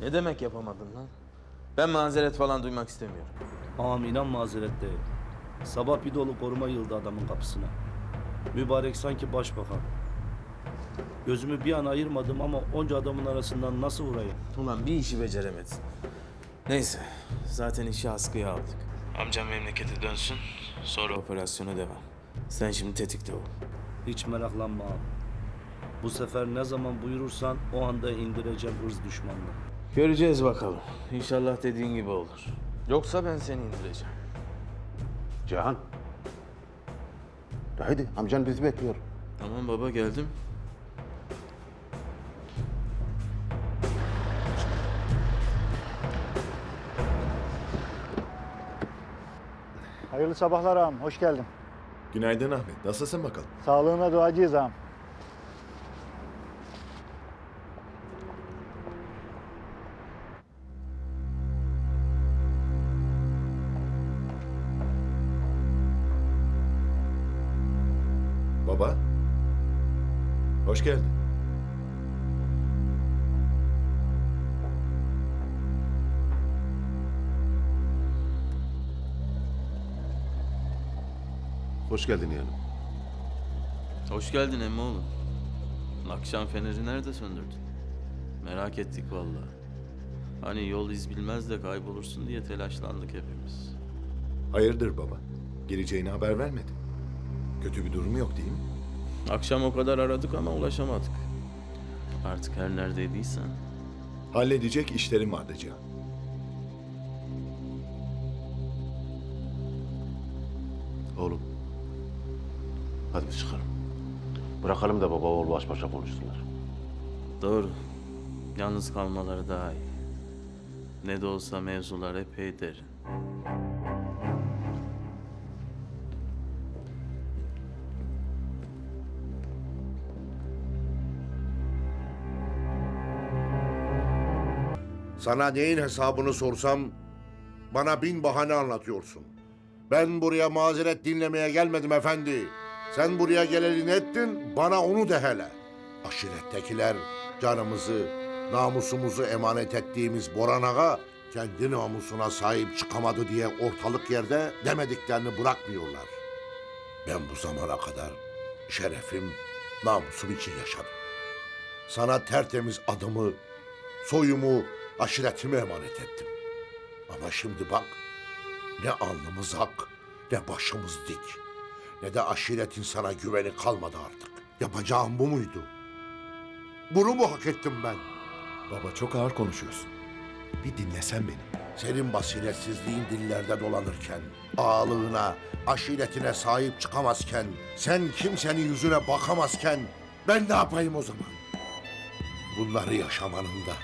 Ne demek yapamadın lan? Ben mazeret falan duymak istemiyorum. Ağam inan mazeret değil. Sabah bir dolu koruma yıldı adamın kapısına. Mübarek sanki başbakan. Gözümü bir an ayırmadım ama onca adamın arasından nasıl vurayım? Ulan bir işi beceremedin. Neyse, zaten işi askıya aldık. Amcam memlekete dönsün, sonra operasyona devam. Sen şimdi tetikte ol. Hiç meraklanma ağam. Bu sefer ne zaman buyurursan o anda indireceğim ırz düşmanını. Göreceğiz bakalım. İnşallah dediğin gibi olur. Yoksa ben seni indireceğim. Cihan. Haydi amcan bizi bekliyor. Tamam baba geldim. Hayırlı sabahlar ağam, hoş geldin. Günaydın Ahmet. Nasılsın bakalım? Sağlığına duacıyız ağam. Baba. Hoş geldin. Hoş geldin yeğenim. Hoş geldin emmoğlu. Akşam feneri nerede söndürdün? Merak ettik vallahi. Hani yol iz bilmez de kaybolursun diye telaşlandık hepimiz. Hayırdır baba? Geleceğini haber vermedi. Kötü bir durum yok değil mi? Akşam o kadar aradık ama ulaşamadık. Artık her neredeydiysen. Halledecek işlerim vardı Cihan. Oğlum. Hadi biz çıkalım. Bırakalım da baba oğul baş başa konuşsunlar. Doğru. Yalnız kalmaları daha iyi. Ne de olsa mevzular epey derin. Sana neyin hesabını sorsam bana bin bahane anlatıyorsun. Ben buraya mazeret dinlemeye gelmedim efendi. Sen buraya geleli ne ettin bana onu de hele. Aşirettekiler canımızı, namusumuzu emanet ettiğimiz Boran Ağa kendi namusuna sahip çıkamadı diye ortalık yerde demediklerini bırakmıyorlar. Ben bu zamana kadar şerefim, namusum için yaşadım. Sana tertemiz adımı, soyumu, aşiretimi emanet ettim. Ama şimdi bak, ne alnımız hak, ne başımız dik, ne de aşiretin sana güveni kalmadı artık. Yapacağım bu muydu? Bunu mu hak ettim ben? Baba çok ağır konuşuyorsun. Bir dinlesen beni. Senin basiretsizliğin dillerde dolanırken, ağalığına, aşiretine sahip çıkamazken, sen kimsenin yüzüne bakamazken ben ne yapayım o zaman? Bunları yaşamanın da,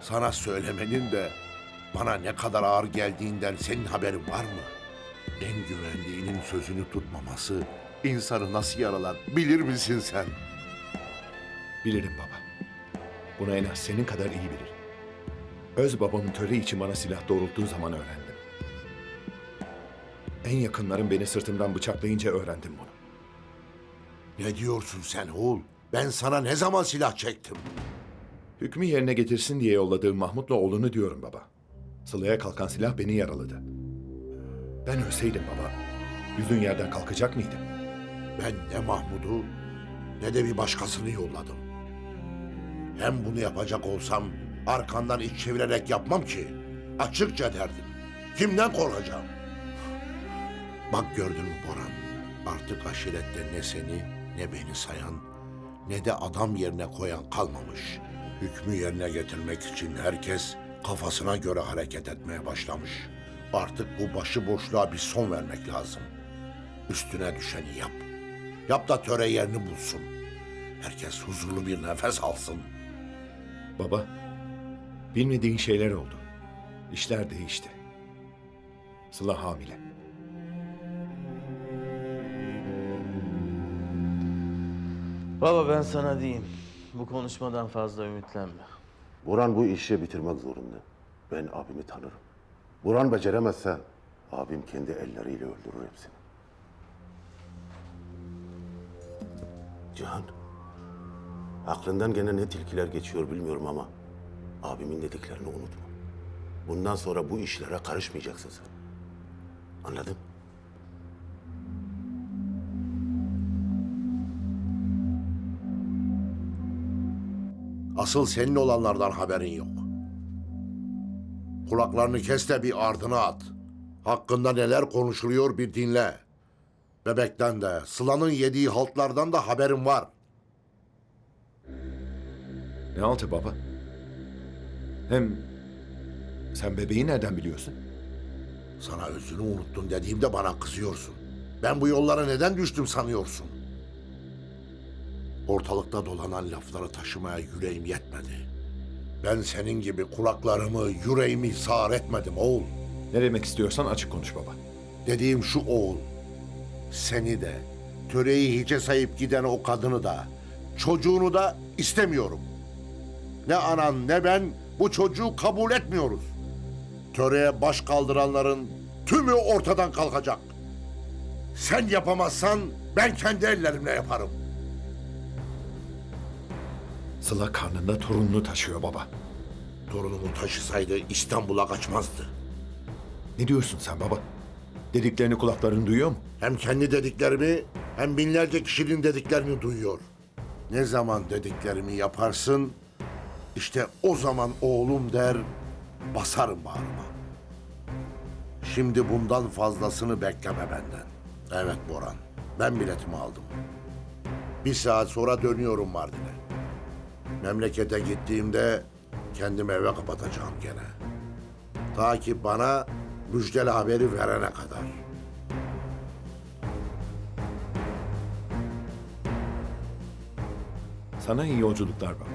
sana söylemenin de bana ne kadar ağır geldiğinden senin haberin var mı? En güvendiğinin sözünü tutmaması insanı nasıl yaralar bilir misin sen? Bilirim baba. Bunu en az senin kadar iyi bilir. Öz babamın töre için bana silah doğrulttuğu zaman öğrendim. En yakınlarım beni sırtımdan bıçaklayınca öğrendim bunu. Ne diyorsun sen oğul? Ben sana ne zaman silah çektim? Hükmü yerine getirsin diye yolladığım Mahmut'la oğlunu diyorum baba. Sıla'ya kalkan silah beni yaraladı. Ben ölseydim baba, yüzün yerden kalkacak mıydı? Ben ne Mahmud'u ne de bir başkasını yolladım. Hem bunu yapacak olsam arkandan iç çevirerek yapmam ki. Açıkça derdim. Kimden korkacağım? Bak gördün mü Boran? Artık aşirette ne seni ne beni sayan ne de adam yerine koyan kalmamış. Hükmü yerine getirmek için herkes kafasına göre hareket etmeye başlamış. Artık bu başıboşluğa bir son vermek lazım. Üstüne düşeni yap. Yap da töre yerini bulsun. Herkes huzurlu bir nefes alsın. Baba, bilmediğin şeyler oldu. İşler değişti. Sıla hamile. Baba ben sana diyeyim. Bu konuşmadan fazla ümitlenme. Buran bu işi bitirmek zorunda. Ben abimi tanırım. Buran beceremezse abim kendi elleriyle öldürür hepsini. Cihan, aklından gene ne tilkiler geçiyor bilmiyorum ama Abimin dediklerini unutma. Bundan sonra bu işlere karışmayacaksın sen. Anladın? Asıl senin olanlardan haberin yok. Kulaklarını kes de bir ardına at. Hakkında neler konuşuluyor bir dinle. Bebekten de, Sıla'nın yediği haltlardan da haberin var. Ne altı baba? Hem sen bebeği nereden biliyorsun? Sana özünü unuttun dediğimde bana kızıyorsun. Ben bu yollara neden düştüm sanıyorsun? Ortalıkta dolanan lafları taşımaya yüreğim yetmedi. Ben senin gibi kulaklarımı, yüreğimi sağır etmedim oğul. Ne demek istiyorsan açık konuş baba. Dediğim şu oğul. Seni de, töreyi hiçe sayıp giden o kadını da, çocuğunu da istemiyorum. Ne anan ne ben bu çocuğu kabul etmiyoruz. Töreye baş kaldıranların tümü ortadan kalkacak. Sen yapamazsan ben kendi ellerimle yaparım. Sıla karnında torununu taşıyor baba. Torunumu taşısaydı İstanbul'a kaçmazdı. Ne diyorsun sen baba? Dediklerini kulakların duyuyor mu? Hem kendi dediklerimi hem binlerce kişinin dediklerini duyuyor. Ne zaman dediklerimi yaparsın, işte o zaman oğlum der, basarım bağrıma. Şimdi bundan fazlasını bekleme benden. Evet Boran, ben biletimi aldım. Bir saat sonra dönüyorum Mardin'e. Memlekete gittiğimde kendimi eve kapatacağım gene. Ta ki bana müjdeli haberi verene kadar. Sana iyi yolculuklar baba.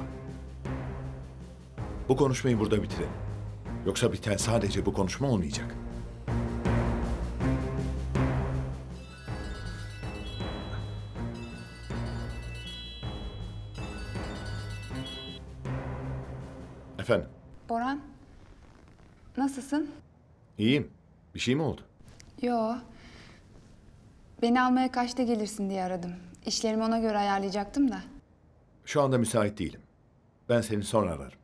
Bu konuşmayı burada bitirelim. Yoksa biten sadece bu konuşma olmayacak. Boran, nasılsın? iyiyim. Bir şey mi oldu? Yo. Beni almaya kaçta gelirsin diye aradım. İşlerimi ona göre ayarlayacaktım da. Şu anda müsait değilim. Ben seni sonra ararım.